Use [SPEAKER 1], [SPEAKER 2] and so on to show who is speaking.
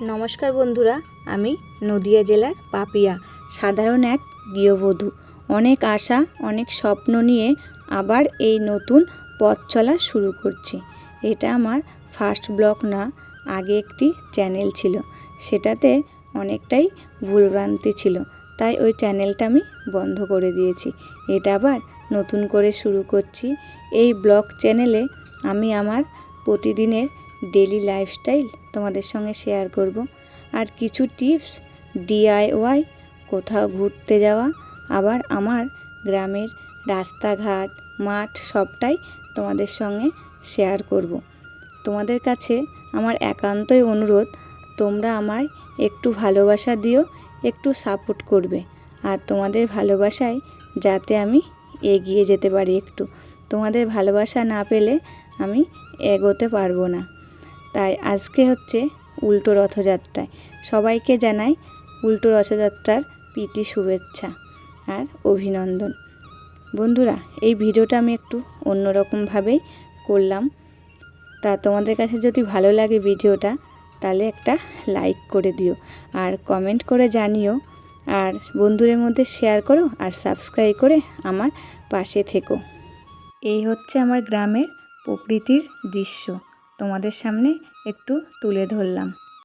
[SPEAKER 1] নমস্কার বন্ধুরা, আমি নদিয়া জেলার পাপিয়া, সাধারণ এক গৃহবধূ। অনেক আশা, অনেক স্বপ্ন নিয়ে আবার এই নতুন পথ চলা শুরু করছি। এটা আমার ফার্স্ট ব্লগ না, আগে একটি চ্যানেল ছিল। সেটাতে অনেকটাই ভুলভ্রান্তি ছিল, তাই ওই চ্যানেলটা আমি বন্ধ করে দিয়েছি। এটা আবার নতুন করে শুরু করছি। এই ব্লগ চ্যানেলে আমি আমার প্রতিদিনের ডেলি লাইফস্টাইল তোমাদের সঙ্গে শেয়ার করব। আর কিছু টিপস ডিআইওয়াই কোথাও ঘুরতে যাওয়া, আবার আমার গ্রামের রাস্তাঘাট, মাঠ সবটাই তোমাদের সঙ্গে শেয়ার করব। তোমাদের কাছে আমার একান্তই অনুরোধ, তোমরা আমায় একটু ভালোবাসা দিও, একটু সাপোর্ট করবে। আর তোমাদের ভালোবাসায় যাতে আমি এগিয়ে যেতে পারি একটু। তোমাদের ভালোবাসা না পেলে আমি এগোতে পারব না। তাই আজকে হচ্ছে উল্টো রথযাত্রায়। সবাইকে জানাই উল্টো রথযাত্রার প্রীতি, শুভেচ্ছা আর অভিনন্দন। বন্ধুরা, এই ভিডিওটা আমি একটু অন্যরকমভাবেই করলাম। তা তোমাদের কাছে যদি ভালো লাগে ভিডিওটা, তাহলে একটা লাইক করে দিও আর কমেন্ট করে জানিও। আর বন্ধুদের মধ্যে শেয়ার করো আর সাবস্ক্রাইব করে আমার পাশে থেকো। এই হচ্ছে আমার গ্রামের প্রকৃতির দৃশ্য। তোমাদের সামনে একটু তুলে ধরলাম।